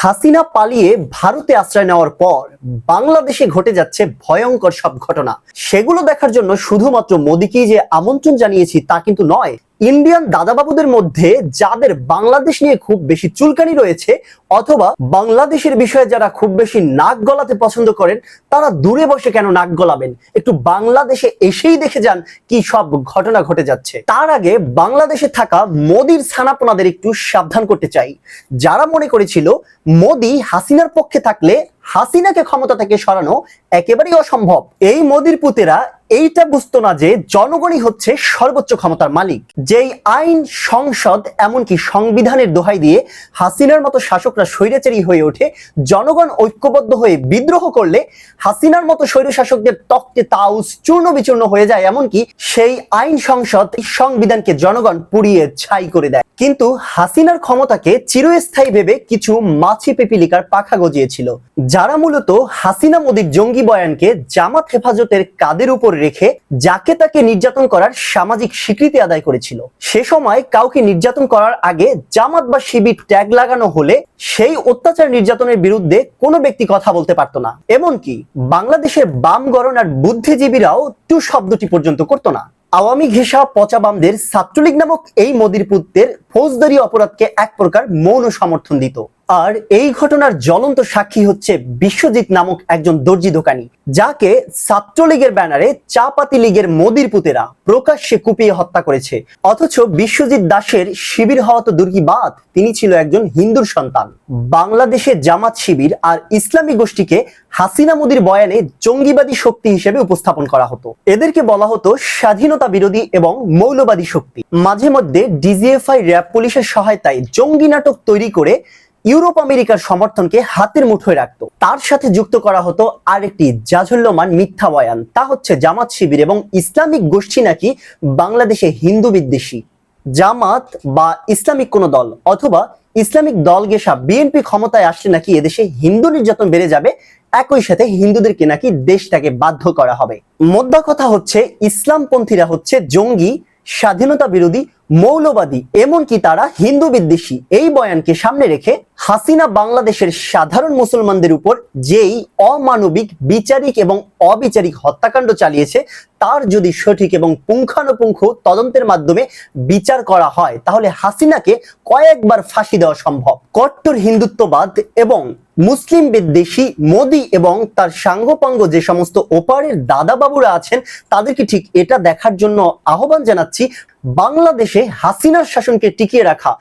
হাসিনা পালিয়ে ভারতে আশ্রয় নেওয়ার পর বাংলাদেশে ঘটে যাচ্ছে ভয়ঙ্কর সব ঘটনা। সেগুলো দেখার জন্য শুধুমাত্র মোদীকেই যে আমন্ত্রণ জানিয়েছি তা কিন্তু নয় ইন্ডিয়ান দাদাবাবুদের মধ্যে যাদের বাংলাদেশ নিয়ে খুব বেশি চুলকানি রয়েছে অথবা বাংলাদেশের বিষয়ে যারা খুব বেশি নাক গলাতে পছন্দ করেন, তারা দূরে বসে কেন নাক গলাবেন? একটু বাংলাদেশে এসেই দেখে যান কি সব ঘটনা ঘটে যাচ্ছে। তার আগে বাংলাদেশে থাকা মোদির ছানাপোনাদের একটু সাবধান করতে চাই। যারা মনে করেছিল মোদি হাসিনার পক্ষে থাকলে হাসিনাকে ক্ষমতা থেকে সরানো একেবারেই অসম্ভব। এই মোদির পুতেরা এইটা বুঝতো না যে জনগণই হচ্ছে সর্বোচ্চ ক্ষমতার মালিক। যেই আইন, সংসদ, এমনকি সংবিধানের দোহাই দিয়ে হাসিনার মতো শাসকরা স্বৈরাচারী হয়ে ওঠে, জনগণ ঐক্যবদ্ধ হয়ে বিদ্রোহ করলে হাসিনার মতো স্বৈর শাসকদের তক্তে তাউস চূর্ণ বিচূর্ণ হয়ে যায়, এমনকি সেই আইন, সংসদ, সংবিধানকে জনগণ পুড়িয়ে ছাই করে দেয়। কিন্তু হাসিনার ক্ষমতাকে চিরস্থায়ী ভেবে কিছু মাছি পেপিলিকার পাখা গজিয়েছিল, যারা মূলত হাসিনা মোদীর জঙ্গি বয়ানকে জামাত হেফাজতের কাদের উপর রেখে যাকে তাকে নির্যাতন করার সামাজিক স্বীকৃতি আদায় করেছিল। সে সময় কাউকে নির্যাতন করার আগে জামাত বা শিবির ট্যাগ লাগানো হলে সেই অত্যাচার নির্যাতনের বিরুদ্ধে কোনো ব্যক্তি কথা বলতে পারতো না। এমনকি বাংলাদেশের বাম গণনার বুদ্ধিজীবীরাও টু শব্দটি পর্যন্ত করতো না। আওয়ামী ঘেঁষা পচা বামদের ছাত্রলীগ নামক এই মোদির পুত্রের ফৌজদারি অপরাধকে এক প্রকার মৌন সমর্থন দিত। আর এই ঘটনার জ্বলন্ত সাক্ষী হচ্ছে বিশ্বজিৎ নামক একজন দর্জি দোকানি, যাকে ছাত্রলীগের ব্যানারে চাপাতি লীগের মোদির পুতেরা প্রকাশ্যে কুপিয়ে হত্যা করেছে। অথচ বিশ্বজিৎ দাসের শিবির হওয়া তো দুর্গী বাদ, তিনি ছিল একজন হিন্দুর সন্তান। বাংলাদেশে জামাত শিবির আর ইসলামী গোষ্ঠীকে হাসিনা মোদির বয়ানে জঙ্গিবাদী শক্তি হিসেবে উপস্থাপন করা হতো। এদেরকে বলা হতো স্বাধীনতা বিরোধী এবং মৌলবাদী শক্তি। মাঝে মধ্যে ডিজিএফআই র্যাব পুলিশের সহায়তায় জঙ্গি নাটক তৈরি করে ইউরোপ আমেরিকার সমর্থনকে হাতের মুঠোয় রাখতো। তার সাথে যুক্ত করা হতো আরেকটি জাঝল্যমান মিথ্যা বয়ান। তা হচ্ছে, জামাত শিবির এবং ইসলামিক গোষ্ঠী নাকি বাংলাদেশে হিন্দু বিদ্বেষী? জামাত বা ইসলামিক কোন দল অথবা ইসলামিক দল গেসা বিএনপি ক্ষমতায় আসলে নাকি এদেশে হিন্দু নির্যাতন বেড়ে যাবে? একই সাথে হিন্দুদেরকে নাকি দেশটাকে বাধ্য করা হবে। মোদ্দা কথা হচ্ছে, ইসলামপন্থীরা হচ্ছে জঙ্গি, স্বাধীনতা বিরোধী, মৌলবাদী, এমনকি তারা হিন্দু বিদ্বেষী। এই বয়ানকে সামনে রেখে হাসিনা বাংলাদেশের সাধারণ মুসলমানদের উপর যেই অমানবিক, বিচারিক এবং অবিচারিক হত্যাকাণ্ড চালিয়েছে, তার যদি সঠিক এবং পুঙ্খানুপুঙ্খ তদন্তের মাধ্যমে বিচার করা হয়, তাহলে হাসিনাকে কয়েকবার ফাঁসি দেওয়া সম্ভব। কট্টর হিন্দুত্ববাদ এবং মুসলিম বিদ্বেষী মোদি এবং তার সাঙ্গপাঙ্গ যে সমস্ত ওপারের দাদা বাবুরা আছেন, তাদেরকে ঠিক এটা দেখার জন্য আহ্বান জানাচ্ছি, বাংলাদেশে হাসিনার শাসনকে টিকিয়ে রাখা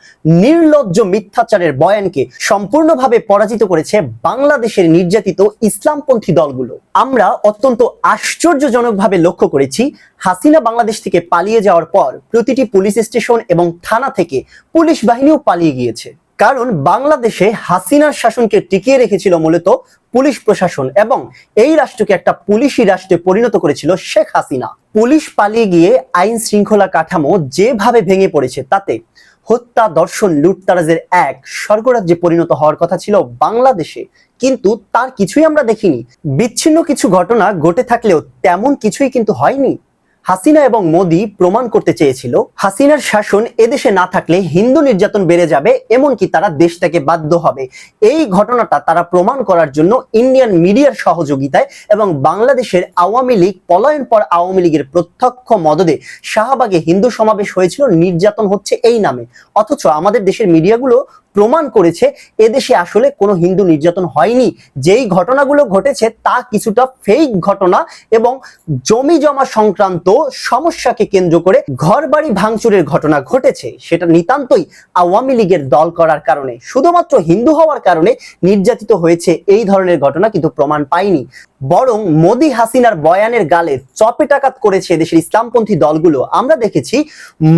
নির্লজ্জ মিথ্যাচারের বয়ানকে সম্পূর্ণভাবে পরাজিত করেছে বাংলাদেশের নির্যাতিত ইসলামপন্থী দলগুলো। আমরা অত্যন্ত আশ্চর্যজনকভাবে লক্ষ্য করেছি, হাসিনা বাংলাদেশ থেকে পালিয়ে যাওয়ার পর প্রতিটি পুলিশ স্টেশন এবং থানা থেকে পুলিশ বাহিনীও পালিয়ে গিয়েছে। কারণ বাংলাদেশে হাসিনার শাসনকে টিকিয়ে রেখেছিল মূলত পুলিশ প্রশাসন এবং এই রাষ্ট্রকে একটা পুলিশি রাষ্ট্রে পরিণত করেছিল শেখ হাসিনা। পুলিশ পালিয়ে গিয়ে আইন শৃঙ্খলা কাঠামো যেভাবে ভেঙে পড়েছে তাতে হত্যা দর্শন লুটতারাজের এক স্বর্গরাজ্যে পরিণত হওয়ার কথা ছিল বাংলাদেশে। কিন্তু তার কিছুই আমরা দেখিনি। বিচ্ছিন্ন কিছু ঘটনা ঘটে থাকলেও তেমন কিছুই কিন্তু হয়নি। হাসিনা এবং মোদি প্রমাণ করতে চেয়েছিল, হাসিনার শাসন এদেশে না থাকলে হিন্দু নির্যাতন বেড়ে যাবে, এমনকি তারা দেশটাকে বাধ্য হবে। এই ঘটনাটা তারা প্রমাণ করার জন্য ইন্ডিয়ান মিডিয়ার সহযোগিতায় এবং বাংলাদেশের আওয়ামী লীগ, পলায়ন পর আওয়ামী লীগের প্রত্যক্ষ মদদে শাহবাগে হিন্দু সমাবেশ হয়েছিল, নির্যাতন হচ্ছে এই নামে। অথচ আমাদের দেশের মিডিয়াগুলো প্রমাণ করেছে এদেশে আসলে কোনো হিন্দু নির্যাতন হয়নি। যেই ঘটনাগুলো ঘটেছে তা কিছুটা ফেক ঘটনা এবং জমি জমা সংক্রান্ত সমস্যাকে কেন্দ্র করে ঘর বাড়ি ভাঙচুরের ঘটনা ঘটেছে। সেটা নিতান্তই আওয়ামী লীগের দল করার কারণে। শুধুমাত্র হিন্দু হওয়ার কারণে নির্যাতিত হয়েছে এই ধরনের ঘটনা কিন্তু প্রমাণ পায়নি। বরং মোদি হাসিনার বয়ানের গালে চপেটাকাত করেছে দেশের ইসলামপন্থী দলগুলো। আমরা দেখেছি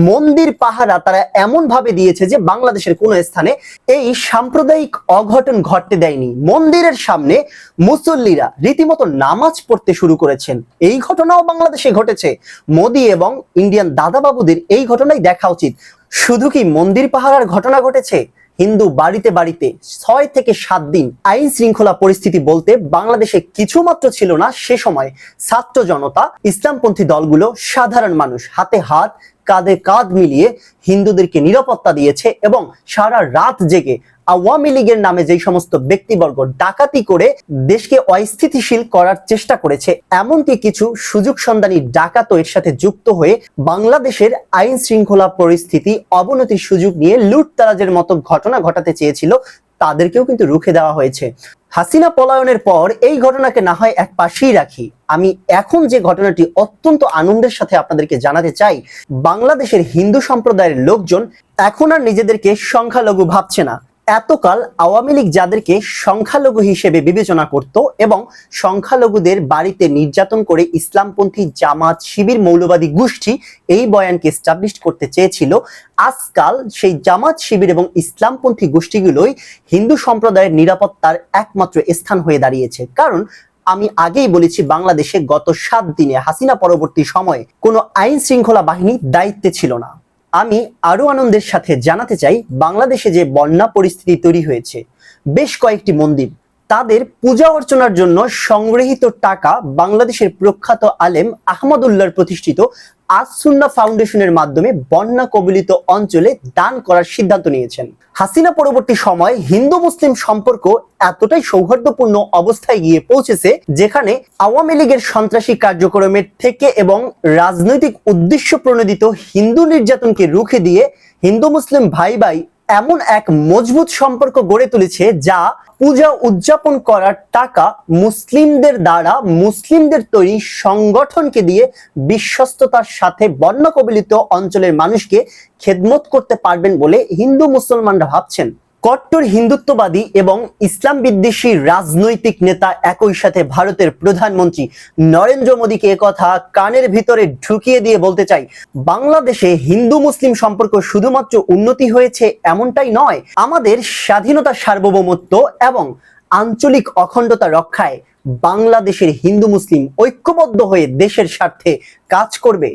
মন্দির পাহারা তারা এমন ভাবে দিয়েছে যে বাংলাদেশের কোনো স্থানে এই সাম্প্রদায়িক অঘটন ঘটতে দেয়নি। মন্দিরের সামনে মুসল্লিরা রীতিমতো নামাজ পড়তে শুরু করেছেন। এই ঘটনাও বাংলাদেশে ঘটেছে। মোদি এবং ইন্ডিয়ান দাদাবাবুদের এই ঘটনাই দেখা উচিত। শুধু কি মন্দির পাহারার ঘটনা ঘটেছে? হিন্দু বাড়িতে বাড়িতে ছয় থেকে সাত দিন আইন শৃঙ্খলা পরিস্থিতি বলতে বাংলাদেশে কিছুমাত্র ছিল না, সে সময় ছাত্র জনতা, ইসলামপন্থী দলগুলো, সাধারণ মানুষ হাতে হাত, কাঁধে কাঁধ মিলিয়ে হিন্দুদেরকে নিরাপত্তা দিয়েছে এবং সারা রাত জেগে আওয়ামী লীগের নামে যেই সমস্ত ব্যক্তিবর্গ ডাকাতি করে দেশকে অস্থিতিশীল করার চেষ্টা করেছে, এমনকি কিছু সুযোগ সন্ধানী ডাকাত এর সাথে যুক্ত হয়ে বাংলাদেশের আইন শৃঙ্খলা পরিস্থিতি অবনতির সুযোগ নিয়ে লুটতারাজের মতো ঘটনা ঘটাতে চেয়েছিল, তাদেরকেও কিন্তু রুখে দেওয়া হয়েছে। হাসিনা পলায়নের পর এই ঘটনাকে না হয় এক পাশেই রাখি। আমি এখন যে ঘটনাটি অত্যন্ত আনন্দের সাথে আপনাদেরকে জানাতে চাই, বাংলাদেশের হিন্দু সম্প্রদায়ের লোকজন এখন আর নিজেদেরকে সংখ্যালঘু ভাবছে না। এতকাল আওয়ামী লীগ যাদেরকে সংখ্যালঘু হিসেবে বিবেচনা করত এবং সংখ্যালঘুদের বাড়িতে নির্যাতন করে ইসলামপন্থী জামাত, শিবির, মৌলবাদী গোষ্ঠী এই বয়ানকে এস্টাবলিশ করতে চেয়েছিল। আজকাল সেই জামাত, শিবির এবং ইসলামপন্থী গোষ্ঠীগুলোই হিন্দু সম্প্রদায়ের নিরাপত্তার একমাত্র স্থান হয়ে দাঁড়িয়েছে। কারণ আমি আগেই বলেছি, বাংলাদেশে গত সাত দিনে হাসিনা পরবর্তী সময়ে কোনো আইন শৃঙ্খলা বাহিনী দায়িত্বে ছিল না। আমি আরও আনন্দের সাথে জানাতে চাই বাংলাদেশে যে বন্যা পরিস্থিতি তৈরি হয়েছে, বেশ কয়েকটি মন্দির তাদের পূজা অর্চনার জন্য সংগৃহীত টাকা বাংলাদেশের প্রখ্যাত আলেম আহমদুল্লাহর প্রতিষ্ঠিত আসুন্না ফাউন্ডেশনের মাধ্যমে বন্যা কবলিত অঞ্চলে দান করার সিদ্ধান্ত নিয়েছেন। হাসিনা পরবর্তী সময় হিন্দু মুসলিম সম্পর্ক এতটাই সৌহার্দ্যপূর্ণ অবস্থায় গিয়ে পৌঁছেছে যেখানে আওয়ামী লীগের সন্ত্রাসী কার্যক্রমের থেকে এবং রাজনৈতিক উদ্দেশ্য প্রণোদিত হিন্দু নির্যাতনকে রুখে দিয়ে হিন্দু মুসলিম ভাই ভাই এমন এক মজবুত সম্পর্ক গড়ে তুলেছে যা পূজা উদযাপন করার টাকা মুসলিমদের দ্বারা মুসলিমদের তৈরি সংগঠনকে দিয়ে বিশ্বস্ততার সাথে বন্য কবলিত অঞ্চলের মানুষকে খেদমত করতে পারবেন বলে হিন্দু মুসলমানরা ভাবছেন। কট্টর হিন্দুত্ববাদী এবং ইসলাম বিদ্বেষী রাজনৈতিক নেতা একই সাথে ভারতের প্রধানমন্ত্রী নরেন্দ্র মোদীকে একথা কানের ভিতরে ঢুকিয়ে দিয়ে বলতে চাই, বাংলাদেশে হিন্দু মুসলিম সম্পর্ক শুধুমাত্র উন্নতি হয়েছে এমনটাই নয়, আমাদের স্বাধীনতা সার্বভৌমত্ব এবং আঞ্চলিক অখণ্ডতা রক্ষায় বাংলাদেশের হিন্দু মুসলিম ঐক্যবদ্ধ হয়ে দেশের স্বার্থে কাজ করবে।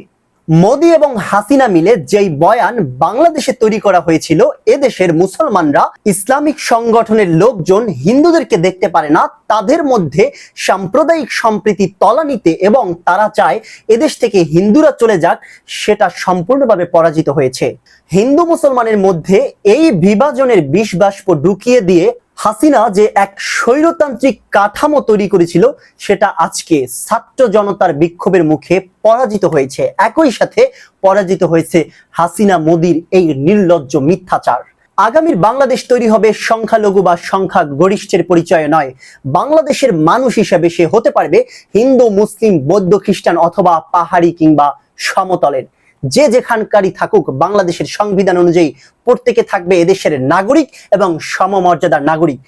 মোদী এবং হাসিনা মিলে যেই বয়ান বাংলাদেশে তৈরি করা হয়েছিল, এদেশের মুসলমানরা ইসলামিক সংগঠনের লোকজন হিন্দুদেরকে দেখতে পারে না, তাদের মধ্যে সাম্প্রদায়িক সম্প্রীতি তলানিতে এবং তারা চায় এদেশ থেকে হিন্দুরা চলে যাক, সেটা সম্পূর্ণভাবে পরাজিত হয়েছে। হিন্দু মুসলমানের মধ্যে এই বিভাজনের বিষ বাষ্প ঢুকিয়ে দিয়ে হাসিনা যে এক স্বৈরতান্ত্রিক কাঠামো তৈরি করেছিল, সেটা আজকে ছাত্র জনতার বিক্ষোভের মুখে পরাজিত হয়েছে। একই সাথে পরাজিত হয়েছে হাসিনা মোদির এই নির্লজ্জ মিথ্যাচার। আগামীর বাংলাদেশ তৈরি হবে সংখ্যালঘু বা সংখ্যা গরিষ্ঠের পরিচয় নয়। বাংলাদেশের মানুষ হিসেবে সে হতে পারবে হিন্দু, মুসলিম, বৌদ্ধ, খ্রিস্টান অথবা পাহাড়ি কিংবা সমতলের। যে যেখানকারই থাকুক, বাংলাদেশের সংবিধান অনুযায়ী প্রত্যেকে থাকবে এদেশের নাগরিক এবং সমমর্যাদার নাগরিক।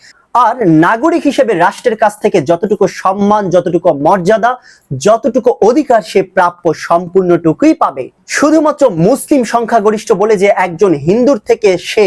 আর নাগরিক হিসেবে রাষ্ট্রের কাছ থেকে যতটুকু সম্মান, যতটুকু মর্যাদা, যতটুকু অধিকার সে প্রাপ্য সম্পূর্ণটুকুই পাবে। শুধুমাত্র মুসলিম সংখ্যাগরিষ্ঠ বলে যে একজন হিন্দুর থেকে সে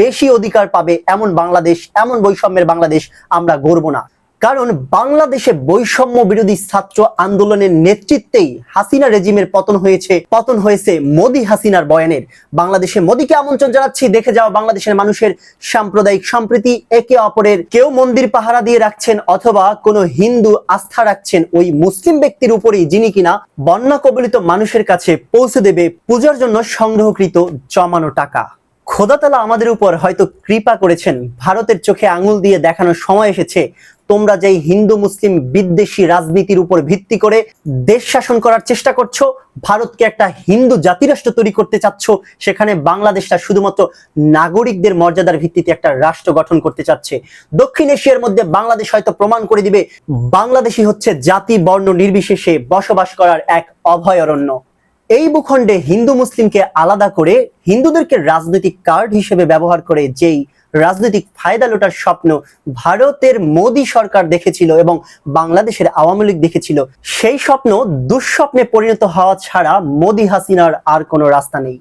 বেশি অধিকার পাবে, এমন বাংলাদেশ, এমন বৈষম্যের বাংলাদেশ আমরা গড়ব না। কারণ বাংলাদেশে বৈষম্য বিরোধী ছাত্র আন্দোলনের নেতৃত্বেই হাসিনা রেজিমের পতন হয়েছে পতন হয়েছে মোদি হাসিনার বয়ানের। বাংলাদেশে মোদিকে আমন্ত্রণ জানাচ্ছি, দেখে যাওয়া বাংলাদেশের মানুষের সাম্প্রদায়িক সম্প্রীতি। একে অপরের কেউ মন্দির পাহারা দিয়ে রাখছেন অথবা কোনো হিন্দু আস্থা রাখছেন ওই মুসলিম ব্যক্তির উপরেই, যিনি কিনা বন্যা কবলিত মানুষের কাছে পৌঁছে দেবে পূজার জন্য সংগ্রহকৃত জমানো টাকা। খোদাতালা আমাদের উপর হয়তো কৃপা করেছেন, ভারতের চোখে আঙুল দিয়ে দেখানোর সময় এসেছে। তোমরা যেই হিন্দু, মুসলিম, বিদ্বেষী রাজনীতির উপর ভিত্তি করে দেশ শাসন করার চেষ্টা করছ, ভারতকে একটা হিন্দু জাতিরাষ্ট্র তৈরি করতে চাচ্ছ, সেখানে বাংলাদেশটা শুধুমাত্র নাগরিকদের মর্যাদার ভিত্তিতে একটা রাষ্ট্র গঠন করতে চাচ্ছে। দক্ষিণ এশিয়ার মধ্যে বাংলাদেশ হয়তো প্রমাণ করে দিবে, বাংলাদেশই হচ্ছে জাতি, বর্ণ নির্বিশেষে বসবাস করার এক অভয়ারণ্য। এই ভূখণ্ডে হিন্দু, মুসলিমকে আলাদা করে হিন্দুদেরকে রাজনৈতিক কার্ড হিসেবে ব্যবহার করে যেই রাজনৈতিক ফায়দা লোটার স্বপ্ন ভারতের মোদী সরকার দেখেছিল এবং বাংলাদেশের আওয়ামী লীগ দেখেছিল। সেই স্বপ্ন দুঃস্বপ্নে পরিণত হওয়া ছাড়া মোদী হাসিনার আর কোনো রাস্তা নেই।